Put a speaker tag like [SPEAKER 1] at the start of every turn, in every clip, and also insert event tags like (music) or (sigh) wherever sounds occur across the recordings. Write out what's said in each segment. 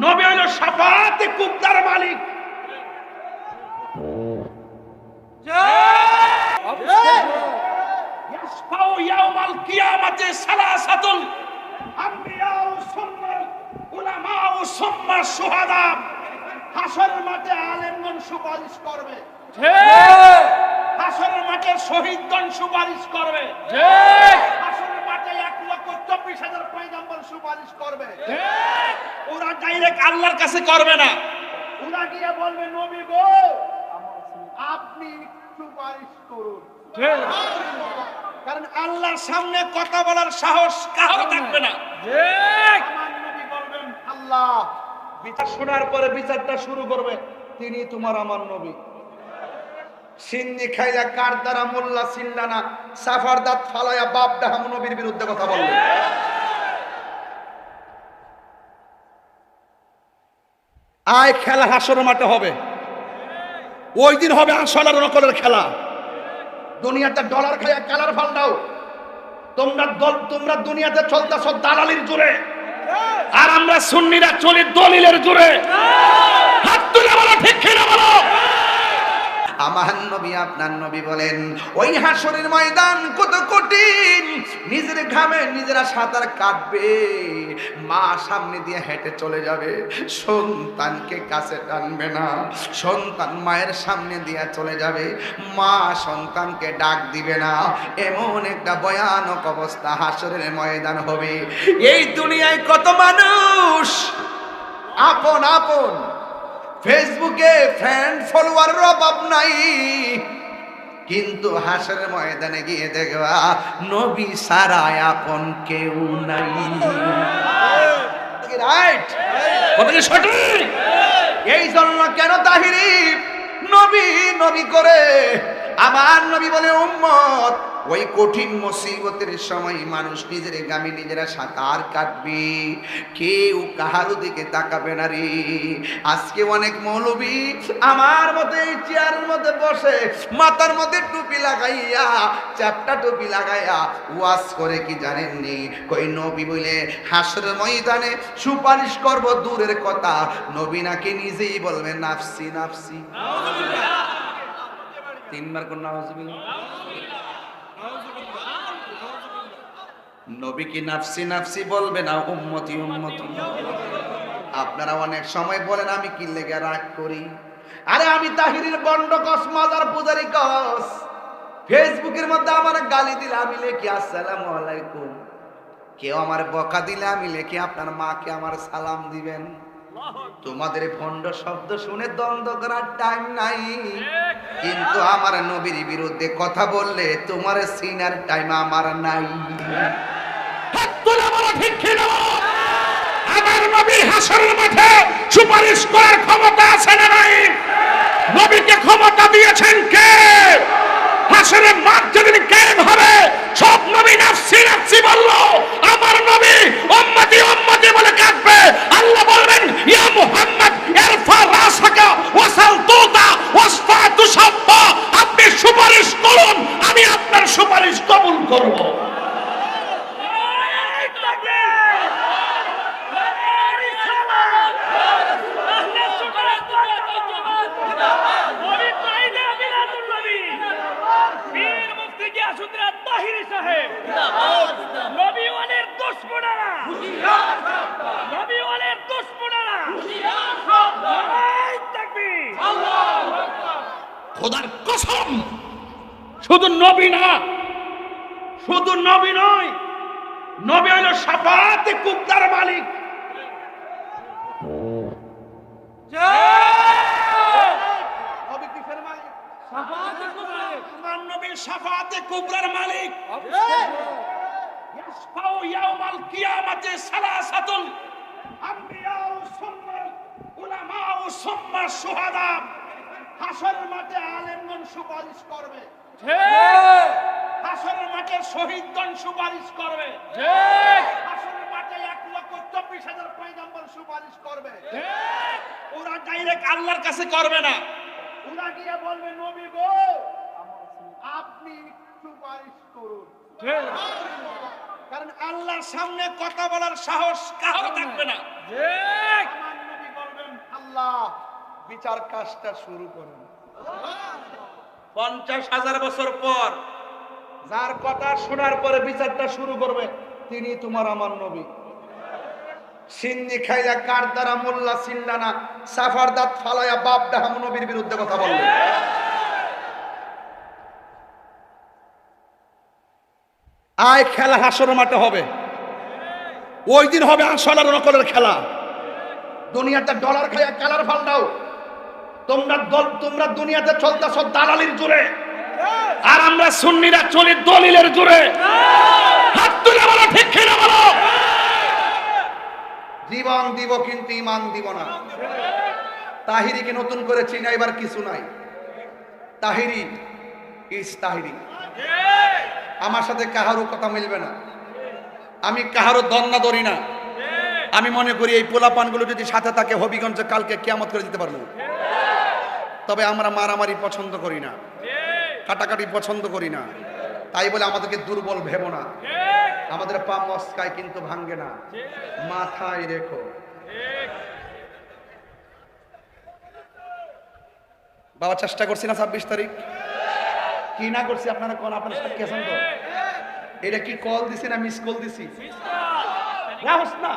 [SPEAKER 1] নবী হলো সাফাতে কুবদার মালিক। সুপারিশ করবে। হাসর মাঠে শহীদগণ সুপারিশ করবে। লক্ষ চব্বিশ সুপারিশ করবে। ওরা ডাইরেক্ট আল্লাহর কাছে করবে না। ওরা গিয়ে বলবে নবী গো আপনি সুপারিশ করুন। কারণ আল্লাহর সামনে কথা বলার সাহস কারও থাকবে না। আমার নবী বলবেন আল্লাহ বিচার শোনার পরে বিচারটা শুরু করবে। তিনি তোমার আমার নবী। সিন্নি খাইলা কার দ্বারা মোল্লা সিল্লানা সাফার দাঁত ফালাইয়া বাপ ডাহাম নবীর বিরুদ্ধে কথা বলবে। আয় খেলা হাসর মাঠে হবে। ওই দিন হবে আসল আর নকলের খেলা। দুনিয়াতে ডলার খাইয়া খেলার ফাল্টাও তোমরা দল তোমরা দুনিয়াতে চলতেছ দালালির জোরে। আর আমরা সুন্নিরা চলি দলিলের জোরে। হাত তুলে বলো, ঠিক কিনা বলো?
[SPEAKER 2] আমার নবী, আপনার নবী বলেন, ওই হাসরের ময়দান কত কঠিন। নিজের ঘামে নিজেরা সাঁতার কাটবে। মা সামনে দিয়ে হেঁটে চলে যাবে। সন্তানকে কাছে টানবে না। সন্তান মায়ের সামনে দিয়ে চলে যাবে। মা সন্তানকে ডাক দিবে না। এমন একটা ভয়ানক অবস্থা হাসরের ময়দান হবে। এই দুনিয়ায় কত মানুষ? আপন আপন। ফেসবুকে ফ্যান ফলোয়ারের অভাব নাই। কিন্তু হাসের ময়দানে গিয়ে দেখবা, নবী সারায় আপন কেউ নাই। রাইট
[SPEAKER 1] সঠিক?
[SPEAKER 2] এই জন্য কেন তাহিরি? নবী নবী করে। আমার নবী বলে, উম্মত ওই কঠিন মুসিবতের সময় মানুষ নিজের গামে নিজেরা সাঁতার কাটবে। কেউ কাহারও দিকে তাকাবে না রে। আজকে অনেক মৌলবি আমার মতো এই মধ্যে বসে, মাথার মধ্যে টুপি লাগাইয়া, চারটা টুপি লাগাইয়া ওয়াজ করে কি জানেননি? কই নবী বলে হাসর ময়দানে সুপারিশ করব দূরের কথা। নবী নাকি নিজেই বলবে, নাফসি নাফসি। তিনবার কোন নাউজুবিল্লাহ নবী কি নাফসি নাফসি বলবে না উম্মতি উম্মতি? আপনারা অনেক সময় বলেন, আমি কি লেগে রাগ করি? আরে আমি তাহিরের বন্ড কস মাজার পূজারি কস ফেসবুকের মধ্যে আমার গালি দিলে আমি লেখি, আসসালামু আলাইকুম। কেউ আমার বকা দিলে আমি লেখি, আপনার মাকে আমার সালাম দিবেন। তোমাদের ভণ্ড শব্দ শুনে দ্বন্দ্ব করার টাইম নাই। কিন্তু আমার নবীর বিরুদ্ধে কথা বললে তোমার সিনার টাইম আমার নাই।
[SPEAKER 1] আমার নবী হাসরের মাঠে সুপারিশ করার ক্ষমতা আছে না নাই? নবীকে ক্ষমতা দিয়েছেন কে? হাসরের মাঠ যেদিন কায়েম হবে, সব নবী নাফসি নাফসি বলল, আমার নবী উম্মতি উম্মতি বলে কাঁদবে। আল্লাহ বলবেন, ইয়া মুহাম্মদ ইরফা রাসাকা ওয়াসাল তুতা ওয়াসফা তুসাব্বা আপনি সুপারিশ করুন, আমি আপনার সুপারিশ কবুল করব। কসম শুধু নবী না, শুধু নবী নয়, নবী হলো সাফাতে কুবদার মালিক। সাফাতে কুবরার মালিক। ইয়াসফাউ ইয়াউমাল কিয়ামাতে আম্বিয়াউ সুম্মাল উলামাউ সুম্মা শুহাদা। হাসর মাঠে আলেমগণ সুপারিশ করবে। হাসর মাঠে শহীদগণ সুপারিশ করবে। হাসর মাঠে এক লক্ষ চব্বিশ হাজার পয়গম্বর সুপারিশ করবে। ওরা ডাইরেক্ট আল্লাহর কাছে করবে না। ওরা গিয়ে বলবে নবী গো আপনি সুপারিশ করুন। কারণ আল্লাহর সামনে কথা বলার সাহস কারও থাকবে না। আমার
[SPEAKER 2] বিচার কাজটা শুরু করুন। পঞ্চাশ হাজার বছর পর যার কথা শোনার পরে বিচারটা শুরু করবে তিনি তোমার আমার নবী। সিন্নি খাইয়া কার দ্বারা মোল্লা সিল্লানা সাফার দাঁত ফালাইয়া বাপ ডাহাম নবীর বিরুদ্ধে কথা বলবে। আয় খেলা হাসর মাঠে হবে। ওই দিন হবে আসল আর নকলের খেলা। দুনিয়াতে ডলার খাইয়া কালার ফাল্টাও। তোমরা দল তোমরা দুনিয়াতে চলতেছ দালালির জোরে।
[SPEAKER 1] আর আমরা সুন্নিরা চলি দলিলের জুড়ে হাত তুলে বলো, ঠিক কিনা বলো?
[SPEAKER 2] জীবন দিব কিন্তু ইমান দিব না। তাহিরিকে নতুন করে চিনাইবার কিছু নাই। তাহিরি ইস তাহিরি। আমার সাথে কাহারও কথা মিলবে না। আমি কাহারও দন্না ধরি না। আমি মনে করি এই পোলাপানগুলো যদি সাথে থাকে, হবিগঞ্জে কালকে কেয়ামত করে দিতে পারব। তবে আমরা মারামারি পছন্দ করি না। কাটাকাটি পছন্দ করি না। তাই বলে আমাদেরকে দুর্বল ভেবো না। আমাদের পা মস্কায় কিন্তু ভাঙ্গে না। মাথায় রেখো। বাবা চেষ্টা করছি না ছাব্বিশ তারিখ। কি না করছি আপনারা কল আপনার সাক্ষী আছেন তো? এটা কি কল দিছি না মিস কল দিছি? না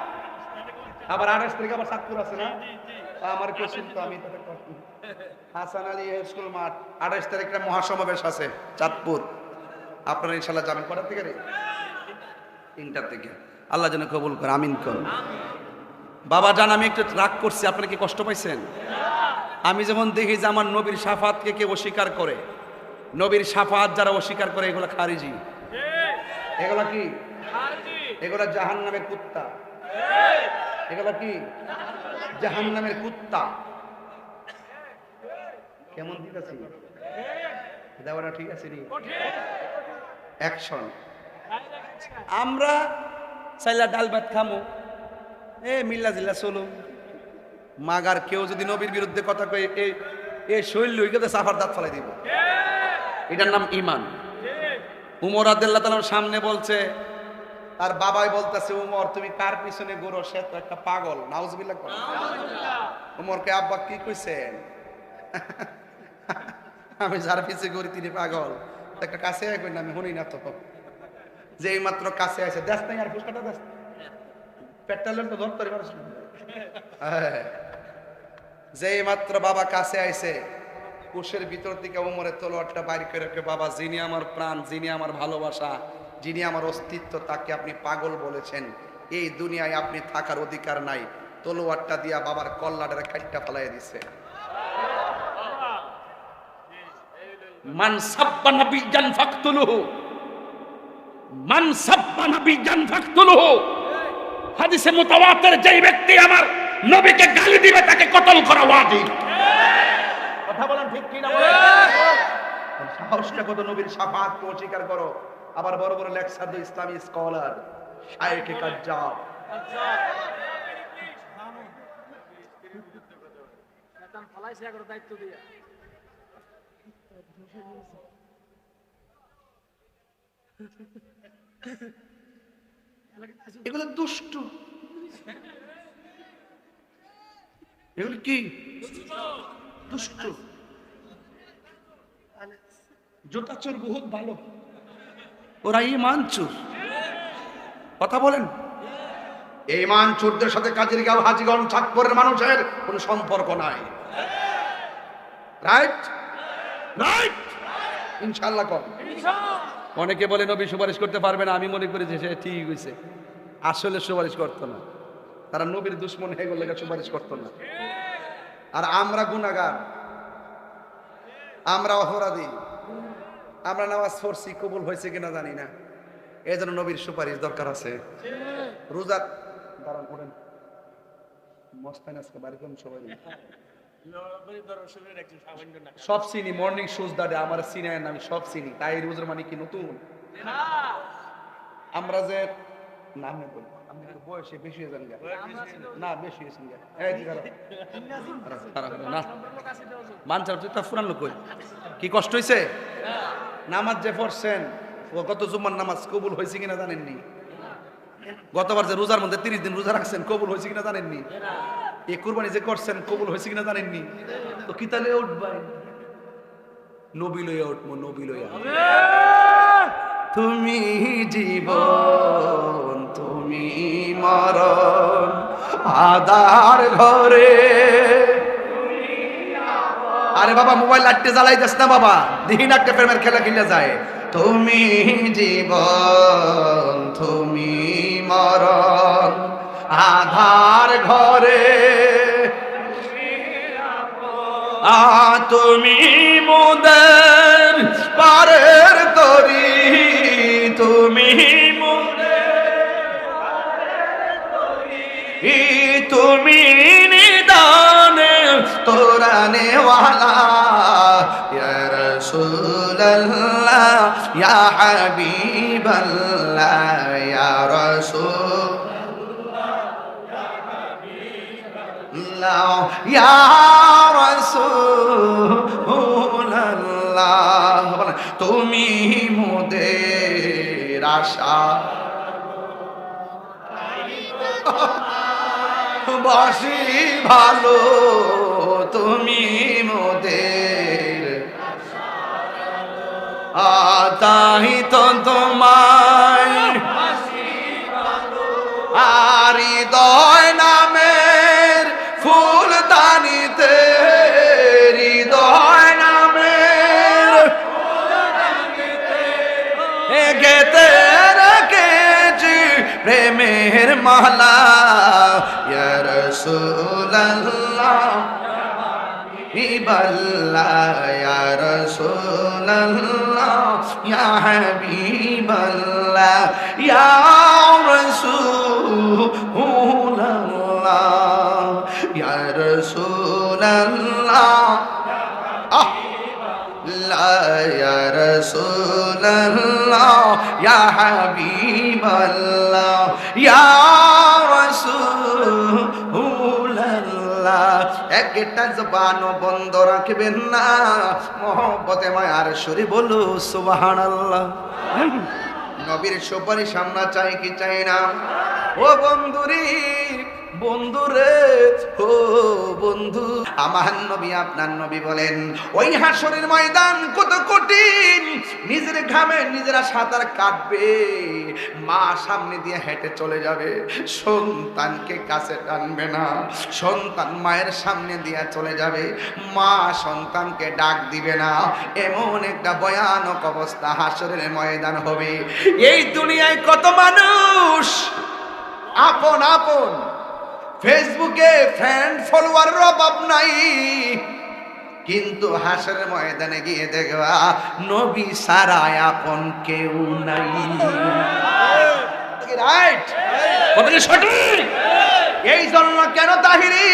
[SPEAKER 2] আবার আঠাশ তারিখ আবার সাতপুর আছে না? আমার কোশ্চিন তো আমি তাদের হাসান আলী স্কুল মাঠ, আঠাশ একটা মহাসমাবেশ আছে, চাঁদপুর। আপনারা ইনশাল্লাহ যাবেন। কটার থেকে রে? তিনটার থেকে আল্লাহ যেন কবুল করে, আমিন কর বাবা জান, আমি একটু রাগ করছি, আপনারা কি কষ্ট পাইছেন? আমি যেমন দেখি যে আমার নবীর সাফাতকে কে অস্বীকার করে, নবীর সাফাত যারা অস্বীকার করে, এগুলো খারিজি। এগুলো কি? এগুলো জাহান নামের কুত্তা। এগুলা কি? জাহান নামের কুত্তা। কেমন ঠিক আছে? দেওয়াটা ঠিক আছে নি? অ্যাকশন আমরা চাইলা ডাল ভাত খামো। এ মিল্লা জিল্লা চলো। মাগার কেউ যদি নবীর বিরুদ্ধে কথা কয়ে এই এই শৈল লইকে সাফার দাঁত ফলাই দিব। এটার নাম ইমান উমর আদাল্লাহ তালার সামনে বলছে তার বাবাই বলতেছে উমর তুমি কার পিছনে ঘুরো? সে তো একটা পাগল। নাউজবিল্লাহ করে উমরকে আব্বা কি কইছেন? (laughs) আমি যার পিছে ঘুরি তিনি পাগল। একটা কাছে আয় কই না আমি শুনি না তো যে এই মাত্র কাছে আছে দেখ নাই আর ফুসকাটা দেখ পেট্রোলের তো ধরতে পারিস হ্যাঁ। যে মাত্র বাবা কাছে আইছে, কোষের ভিতর থেকে উমরে তলোয়ারটা বাইর করে রেখে, বাবা, যিনি আমার প্রাণ, যিনি আমার ভালোবাসা, যিনি আমার অস্তিত্ব, তাকে আপনি পাগল বলেছেন। এই দুনিয়ায় আপনি থাকার অধিকার নাই। তলোয়ারটা দিয়া বাবার কল্লাটারে কাটটা ফেলাই দিছে।
[SPEAKER 1] মান সাব্বা নাবিয়ান ফাকতুলুহু। মান সাব্বা নাবিয়ান ফাকতুলুহু। হাদিসে মুতাওয়াতির যেই ব্যক্তি আমার নবীকে গালি দিবে তাকে কতল করা ওয়াজিব।
[SPEAKER 2] কথা বলেন ঠিক কি না সাহসটা কত নবীর সাফাতকে অস্বীকার করো। আবার বড় বড় লেকচার দিও ইসলামী স্কলার শায়েখে কাজ্জাব।
[SPEAKER 3] দায়িত্ব দিয়া। (laughs)
[SPEAKER 2] এগুলো দুষ্ট। এগুলো কি? দুষ্ট। জোটা চোর বহুত ভালো। ওরা ইমান চোর। কথা বলেন। ইমান চোরদের সাথে কাজের গাঁও হাজিগঞ্জ চাঁদপুরের মানুষের কোনো সম্পর্ক নাই। রাইট? ইনশাল্লাহ কম অনেকে বলে, নবী সুপারিশ করতে পারবে না। আমি মনে করি যে সে ঠিক হয়েছে আসলে সুপারিশ করতো না। তারা নবীর দুশ্মন হয়ে গেলে সুপারিশ করতো না। আর আমরা গুণাগার আমরা অপরাধী। আমরা নামাজ পড়ছি, কবুল হয়েছে কিনা জানি না। এই জন্য নবীর সুপারিশ দরকার আছে। রোজার দাঁড়ান বাড়ি সবাই। সব চিনি মর্নিং শুজ দাদা, আমার সিনিয়র আমি সব চিনি। তাই রোজার মানে কি নতুন? আমরা যে নামে বলি বেশি কষ্ট হয়েছে নামাজ যে পড়ছেন জুম্মার নামাজ কবুল হয়েছে কিনা জানেননি? গতবার যে রোজার মধ্যে তিরিশ দিন রোজা রাখছেন, কবুল হয়েছে কিনা জানেননি? এ কুরবানি যে করছেন, কবুল হয়েছে কিনা জানেননি? তো কি তাহলে উঠবাই নবী লইয়া উঠবো, নবী লইয়া। তুমি জীবন, তুমি মরণ আদার ঘরে। আরে বাবা, মোবাইল লাইটে জ্বালাই যাস না বাবা। দিন একটা প্রেমের খেলা খেলে যায়। তুমি জীবন, তুমি মরণ তুমি মোদের পারের তরি তুমি তুমি নিদানে তোরানে ওয়ালা ইয়া রাসূলুল্লাহ ইয়া হাবিবাল্লাহ রাসূল। আল্লাহ ইয়া রাসূল আল্লাহ তুমি মোদের আশা বসি ভালো তুমি মোদের তাই তো তোমার আর দয় না প্রেমের মালা ইয়া রাসূলুল্লাহ। হাবিবাল্লাহ ইয়া রাসূলুল্লাহ, ইয়া হাবিবাল্লাহ, ইয়া রাসূলুল্লাহ। একটা জবান বন্ধ রাখবেন না। মহব্বতে, মায়ার শরী বলু, সুবহানাল্লাহ। নবীর সুপারিশ সামনা চাই কি চাই না? ও বন্ধুরী, বন্ধুরে, ও বন্ধু। আমার নবী, আপনার নবী বলেন, ওই হাসরের ময়দান কত কঠিন নিজের ঘামে নিজেরা সাঁতার কাটবে। মা সামনে দিয়ে হেঁটে চলে যাবে। সন্তানকে কাছে টানবে না। সন্তান মায়ের সামনে দিয়ে চলে যাবে। মা সন্তানকে ডাক দিবে না। এমন একটা ভয়ানক অবস্থা হাসরের ময়দান হবে। এই দুনিয়ায় কত মানুষ? আপন আপন। ফেসবুকে ফ্রেন্ড ফলোয়ারের অভাব নাই। কিন্তু হাসের ময়দানে গিয়ে দেখবা নবী সারা আপন কেউ নাই। রাইট
[SPEAKER 1] সঠিক।
[SPEAKER 2] এই জন্য কেন তাহিরি?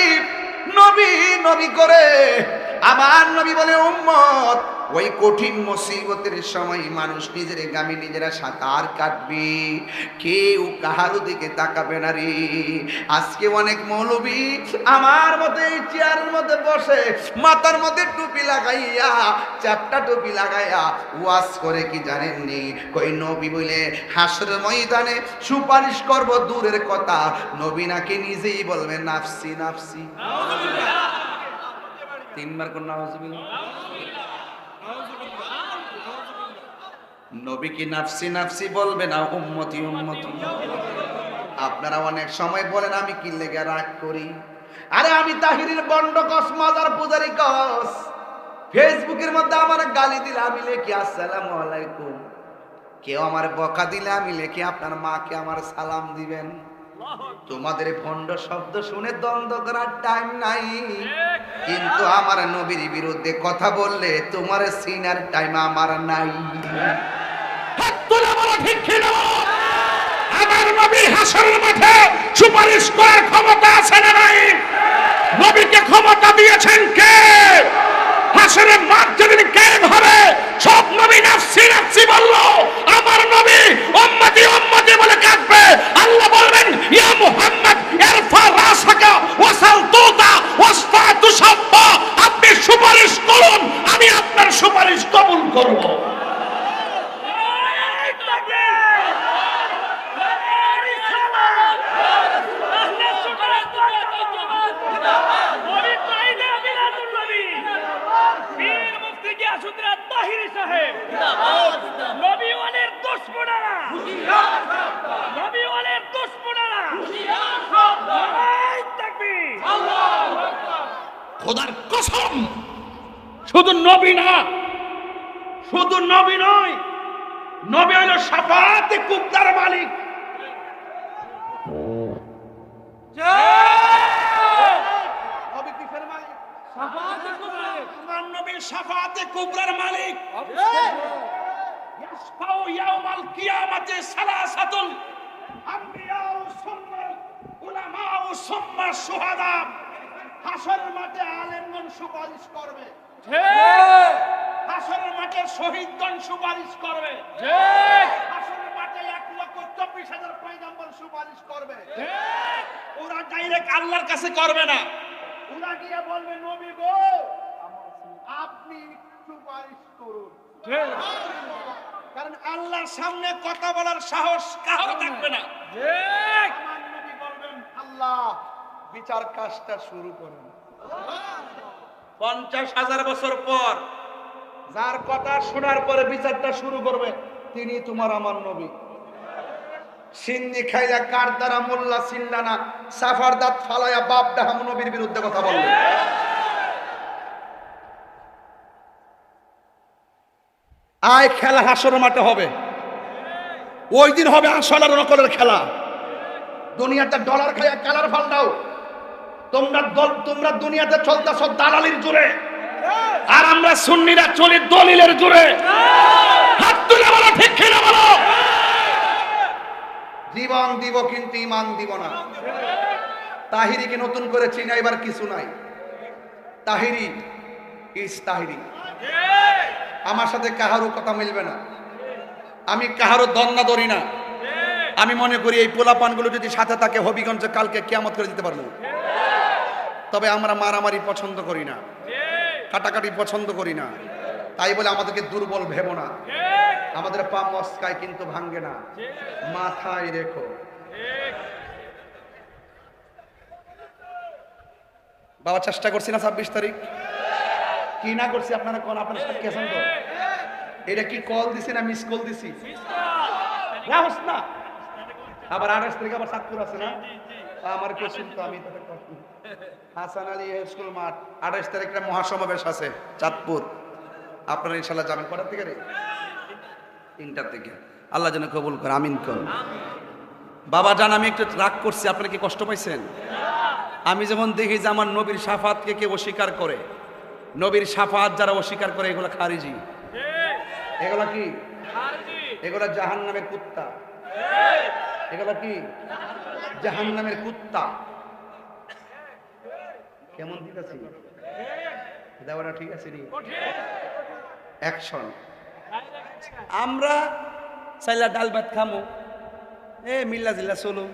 [SPEAKER 2] নবী নবী করে। আমার নবী বলে উম্মত ওই কঠিন মুসিবতের সময় মানুষ নিজের গামে নিজেরা সাঁতার কাটবে। কেউ কাহারও দিকে তাকাবে না রে। আজকে অনেক মৌলবী আমার মতে এই চেয়ারের মধ্যে বসে মাথার মধ্যে টুপি লাগাইয়া, চারটা টুপি লাগাইয়া ওয়াজ করে কি জানেননি? কই নবী বলে হাসর ময়দানে সুপারিশ করব দূরের কথা। নবী নাকি নিজেই বলবে, নাফসি নাফসি। তিনবার কোন নাউজুবিল্লাহ নবী নাফসি নাফসি বলবে না? উম্মতি উম্মতি। আপনারা অনেক সময় বলেন, আমি কি লেগে রাগ করি? আরে আমি তাহিরির বন্ড কস, মাজার পূজারি কস। ফেসবুকের মধ্যে আমার গালি দিলে আমি লেখি, আসসালামু আলাইকুম। কেউ আমার বকা দিলে আমি লেখি, আপনার মাকে আমার সালাম দিবেন। তোমাদের ভণ্ড শব্দ শুনে দ্বন্দ্ব করার টাইম নাই। কিন্তু আমার নবীর বিরুদ্ধে কথা বললে তোমার সিনার টাইম আমার নাই।
[SPEAKER 1] আমার নবী হাসরের মাঠে সুপারিশ করার ক্ষমতা আছে না নাই? নবীকে ক্ষমতা দিয়েছেন কে? হাসরের মাঠ যেদিন কেন হবে, সব নবী নাফসি নাফসি বলল, আমার নবী উম্মতি উম্মতি বলে কাঁদবে। আল্লাহ বলবেন, ইয়া মুহাম্মদ ইরফা রাসাকা ওয়াসাল তুতা ওয়াসফা তুসাব্বা আপনি সুপারিশ করুন, আমি আপনার সুপারিশ কবুল করব। সাহেব। দুশ্মনেরা। দুশ্মনেরা।
[SPEAKER 2] খোদার কসম। শুধু নবী না শুধু নবী নয় নবী হলো সাফাতে কুবদার মালিক। নবী কিসের মালিক আমার নবী সাফাতে কুবরার মালিক। ইয়াসফাউ ইয়াউমাল কিয়ামাতে সালাসাতুল আম্বিয়াউ সুম্মাল উলামাউ সুম্মা শুহাদা। হাসর মাঠে আলেমগণ সুপারিশ করবে। হাসরের মাঠে শহীদগণ সুপারিশ করবে। হাসরের মাঠে এক লক্ষ চব্বিশ হাজার পয়গম্বর সুপারিশ করবে। ওরা ডাইরেক্ট আল্লাহর কাছে করবে না। ওরা গিয়ে বলবে নবী গো আপনি সুপারিশ করুন। কারণ আল্লাহর সামনে কথা বলার সাহস কারও থাকবে না। আমার নবী বলবেন আল্লাহ বিচার কাজটা শুরু করুন। পঞ্চাশ হাজার বছর পর যার কথা শোনার পরে বিচারটা শুরু করবে তিনি তোমার আমার নবী। সিন্দি খাইলা কার দ্বারা মোল্লা সিল্লানা সাফার দাঁত ফালায়া বাপ ডাহাম নবীর বিরুদ্ধে কথা বলবে। আয় খেলা হাসর মাঠে হবে। ওই দিন হবে আসল আর নকলের খেলা। দুনিয়াতে ডলার খাইয়া কালার ফাল্টাও তোমরা তোমরা দুনিয়াতে চলতেছ দালালির জোরে। আর আমরা সুন্নিরা চলি দলিলের জোরে। হাত তুলে বলো, ঠিক কিনা বলো? জীবন দিব কিন্তু ইমান দিব না। তাহিরিকে নতুন করে চিনাইবার কিছু নাই। তাহিরি ইস তাহিরি। আমার সাথে কাহারও কথা মিলবে না। আমি কাহারও দন্না ধরি না। আমি মনে করি এই পোলাপানগুলো যদি সাথে থাকে, হবিগঞ্জে কালকে কিয়ামত করে দিতে পারব। তবে আমরা মারামারি পছন্দ করি না। কাটাকাটি পছন্দ করি না। তাই বলে আমাদেরকে দুর্বল ভেবো না। আমাদের পা মস্কায় কিন্তু ভাঙ্গে না। মাথায় রেখো। বাবা, চেষ্টা করছি না ছাব্বিশ তারিখ। কি না করছি আপনারা কোন আপনারা তো এটা কি কল দিছি না মিস কল দিছি? না আবার আঠাশ তারিখ আবার সাতপুর আছে না? আমার কোশ্চিন তো আমি হাসান আলী স্কুল মাঠ, আঠাশ তারিখে মহাসমাবেশ আছে চাঁদপুর। আপনারা ইনশাল্লাহ যাবেন। কটার থেকে রে? তিনটার থেকে আল্লাহ যেন কবুল করে, আমিন কর। বাবা জান, আমি একটু রাগ করছি, আপনারা কি কষ্ট পাইছেন? আমি যেমন দেখি যে আমার নবীর সাফাতকে কে অস্বীকার করে, নবীর সাফাত যারা অস্বীকার করে, এগুলো খারিজি। এগুলো কি? এগুলো জাহান নামের কুত্তা। এগুলো কি? জাহান নামের কুত্তা। কেমন দিতেছি? দেওয়াটা ঠিক আছে নি? অ্যাকশন আমরা চাইলা ডাল ভাত খামো। এ মিল্লা জিল্লা চলো।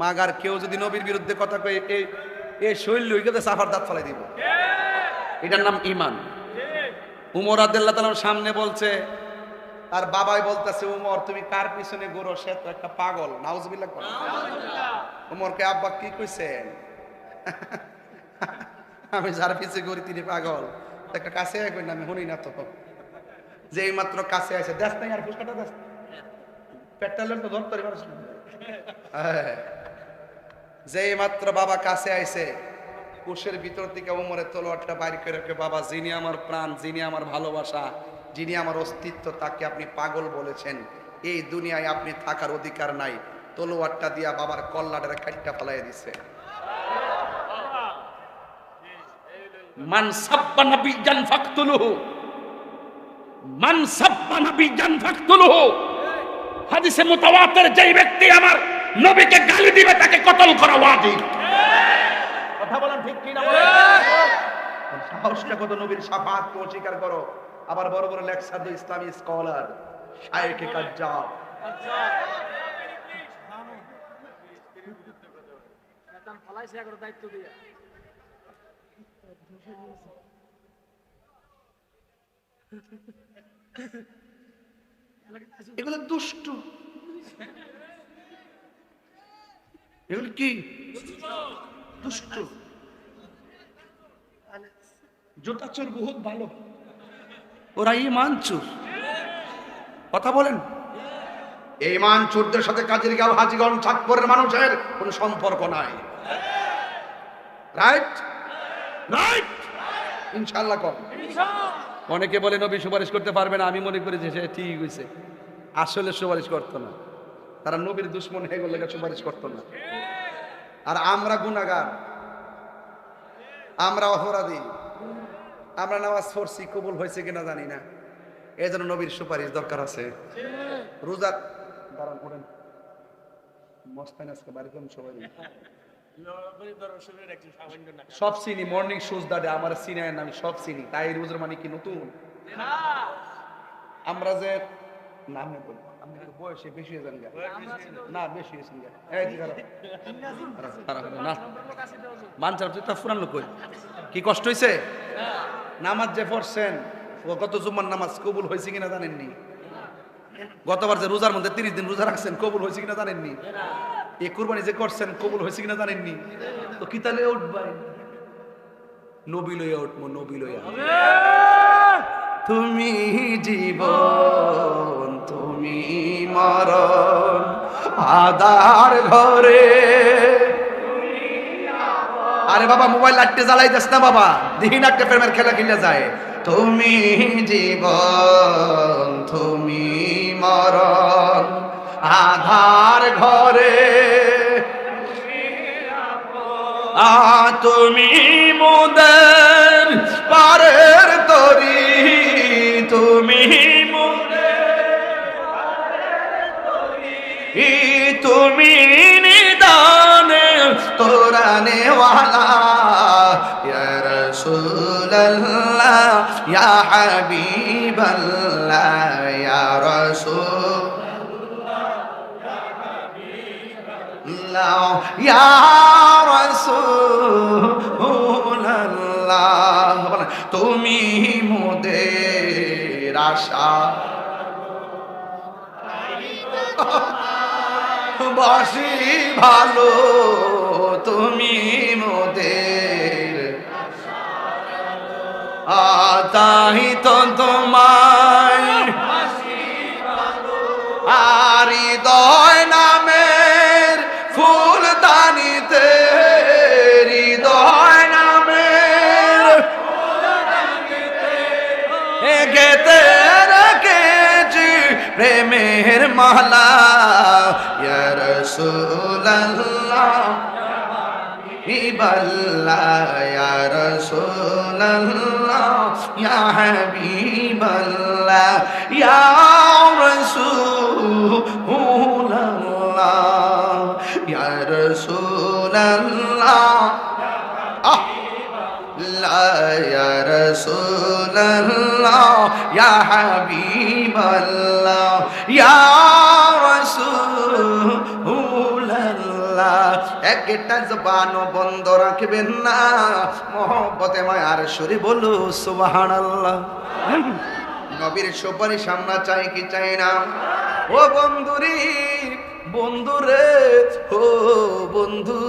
[SPEAKER 2] মাগার কেউ যদি নবীর বিরুদ্ধে কথা কয়ে এ এ শৈল লইকে সাফার দাঁত ফেলাই দিব। এটার নাম ইমান উমর আদাল্লাহ তালার সামনে বলছে তার বাবাই বলতেছে উমর তুমি কার পিছনে গোরো সে তো একটা পাগল। নাউজবিল্লাহ করো। উমরকে আব্বা কি কইছেন (laughs) আমি যার পিছে গড়ি তিনি পাগল। একটা কাছে আমি শুনি না তো যে এই মাত্র কাছে আছে দেখ নাই আর ফুসকাটা দেখ পেট্রোল তো ধরতে পারি। হ্যাঁ। মাত্র বাবা কাছে আইছে, কোষের ভিতর থেকে উমরে তলোয়ারটা বাইর করে রাখে, বাবা, যিনি আমার প্রাণ, যিনি আমার ভালোবাসা, যিনি আমার অস্তিত্ব, তাকে আপনি পাগল বলেছেন। এই দুনিয়ায় আপনি থাকার অধিকার নাই। তলোয়ারটা দিয়া বাবার কল্লাটারে খাইটটা ফেলাই দিছে। মান সাব্বা নাবিয়ান ফাকতুলুহু। মান সাব্বা নাবিয়ান ফাকতুলুহু। হাদিসে মুতাওয়াতির যেই ব্যক্তি আমার নবীকে গালি দিবে তাকে কতল করা ওয়াজিব। কথা বলেন ঠিক কি না বলেন সাহসটা কত নবীর শাফাতকে অস্বীকার করো। আবার বড় বড় লেকচার ইসলামী স্কলার শায়েখে কাজ্জাব।
[SPEAKER 1] দায়িত্ব দিয়া। (laughs)
[SPEAKER 2] এগুলো দুষ্ট। এগুলো কি? দুষ্ট। জোটা চোর বহুত ভালো। ওরা ইমান চুর। কথা বলেন। এই মান চোরদের সাথে কাজের গাঁও হাজিগঞ্জ চাঁদপুরের মানুষের কোনো সম্পর্ক নাই। রাইট রাইট ইনশাল্লাহ কর অনেকে বলে, নবী সুপারিশ করতে পারবে না। আমি মনে করি যে সে ঠিক হয়েছে আসলে সুপারিশ করতো না। তারা নবীর দুশ্মন হয়ে গেলে সুপারিশ করতো না। আর আমরা গুণাগার আমরা অপরাধী। আমরা নামাজ পড়ছি, কবুল হয়েছে কিনা জানি না। এই জন্য নবীর সুপারিশ দরকার আছে। রোজার দাঁড়ান করেন মস্তান আজকে বাড়ি সবাই। সব চিনি মর্নিং শুজ দাদে, আমার চিনায় না আমি সব চিনি। তাই রোজার মানে কি নতুন? আমরা যে নামে বলি কি কষ্ট হয়েছে নামাজ যে পড়ছেন জুম্মার নামাজ কবুল হয়েছে কিনা জানেননি? গতবার যে রোজার মধ্যে তিরিশ দিন রোজা রাখছেন, কবুল হয়েছে কিনা জানেননি? এই কুরবানি যে করছেন, কবুল হয়েছে কিনা জানেননি? তো কি তাহলে উঠবাই নবী লইয়া উঠবো, নবী লইয়া। তুমি জীবন, তুমি মরণ আদার ঘরে। আরে বাবা, মোবাইল লাইটে জ্বালাই যাস না বাবা? দিহিন একটা প্রেমের খেলা খেলে যায়। তুমি জীবন, তুমি মরণ আধার ঘরে। আ, তুমি মোদের পারের তরি। তুমি তুমি নিদানে তোরানে ওয়ালা রাসূলুল্লাহ, ইয়া হাবিবাল্লাহ রাসূল। আল্লাহ ইয়া রাসূলুল্লাহ। তুমি মোদের আশা। বাসি ভালো তুমি মোদের তাই তো তোমার আর দয় না প্রেমের মালা ইয়া রাসূলুল্লাহ হাবিবাল্লাহ ইয়া রাসূলুল্লাহ ইয়া হাবিবাল্লাহ, ইয়া একটা জবান বন্ধ রাখবেন না। মহব্বতে, মায়ার শরী বলো, সুবহানাল্লাহ। নবীর সুপারিশ আমরা চাই কি চাই না? ও বন্ধুরি, বন্ধুরে, ও বন্ধু।